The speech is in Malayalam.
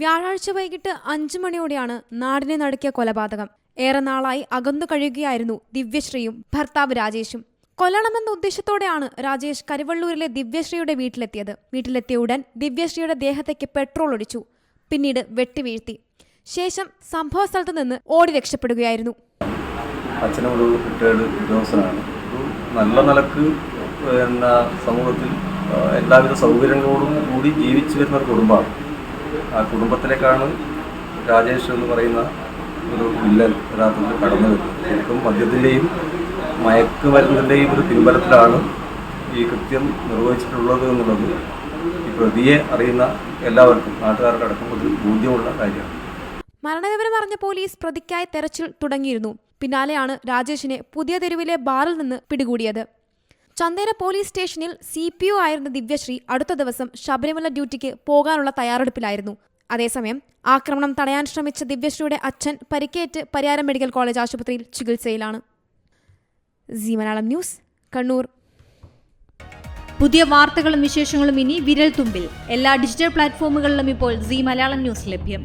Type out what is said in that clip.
വ്യാഴാഴ്ച വൈകിട്ട് അഞ്ചു മണിയോടെയാണ് നാടിനെ നടക്കിയ കൊലപാതകം. ഏറെ നാളായി അകന്നു കഴിയുകയായിരുന്നു ദിവ്യശ്രീയും ഭർത്താവ് രാജേഷും. കൊല്ലണമെന്ന ഉദ്ദേശത്തോടെയാണ് രാജേഷ് കരുവള്ളൂരിലെ ദിവ്യശ്രീയുടെ വീട്ടിലെത്തിയത്. വീട്ടിലെത്തിയ ഉടൻ ദിവ്യശ്രീയുടെ ദേഹത്തേക്ക് പെട്രോൾ ഒഴിച്ചു പിന്നീട് വെട്ടിവീഴ്ത്തി ശേഷം സംഭവ സ്ഥലത്ത് നിന്ന് ഓടി രക്ഷപ്പെടുകയായിരുന്നു. നല്ല നിലയ്ക്ക് സമൂഹത്തിൽ എല്ലാവിധ സൗകര്യങ്ങളോടും കൂടി ജീവിച്ചു വരുന്ന ഒരു കുടുംബമാണ്. ആ കുടുംബത്തിലേക്കാണ് രാജേഷ് എന്ന് പറയുന്ന ഒരു വില്ലൻ യഥാർത്ഥത്തിൽ കടന്നു വരുന്നത്. ശരിക്കും മദ്യത്തിന്റെയും മയക്കുമരുന്നിന്റെയും ഒരു പിൻബലത്തിലാണ് ഈ കൃത്യം നിർവഹിച്ചിട്ടുള്ളത് എന്നുള്ളത് ഈ പ്രതിയെ അറിയുന്ന എല്ലാവർക്കും നാട്ടുകാർക്കടക്കം ഒരു ബോധ്യമുള്ള കാര്യമാണ്. മരണവിവരം അറിഞ്ഞ പോലീസ് പ്രതിക്കായി തെരച്ചിൽ തുടങ്ങിയിരുന്നു. പിന്നാലെയാണ് രാജേഷിനെ പുതിയ തെരുവിലെ ബാറിൽ നിന്ന് പിടികൂടിയത്. ചന്ദേര പോലീസ് സ്റ്റേഷനിൽ സി പി ഒ ആയിരുന്ന ദിവ്യശ്രീ അടുത്ത ദിവസം ശബരിമല ഡ്യൂട്ടിക്ക് പോകാനുള്ള തയ്യാറെടുപ്പിലായിരുന്നു. അതേസമയം ആക്രമണം തടയാൻ ശ്രമിച്ച ദിവ്യശ്രീയുടെ അച്ഛൻ പരിക്കേറ്റ് പരിയാരം മെഡിക്കൽ കോളേജ് ആശുപത്രിയിൽ ചികിത്സയിലാണ്. C Malayalam news Kannur. പുതിയ വാർത്തകളും വിശേഷങ്ങളും ഇനി വിരൽ തുമ്പിൽ എല്ലാ ഡിജിറ്റൽ പ്ലാറ്റ്ഫോമുകളിലും ഇപ്പോൾ സി മലയാളം ന്യൂസ് ലഭ്യം.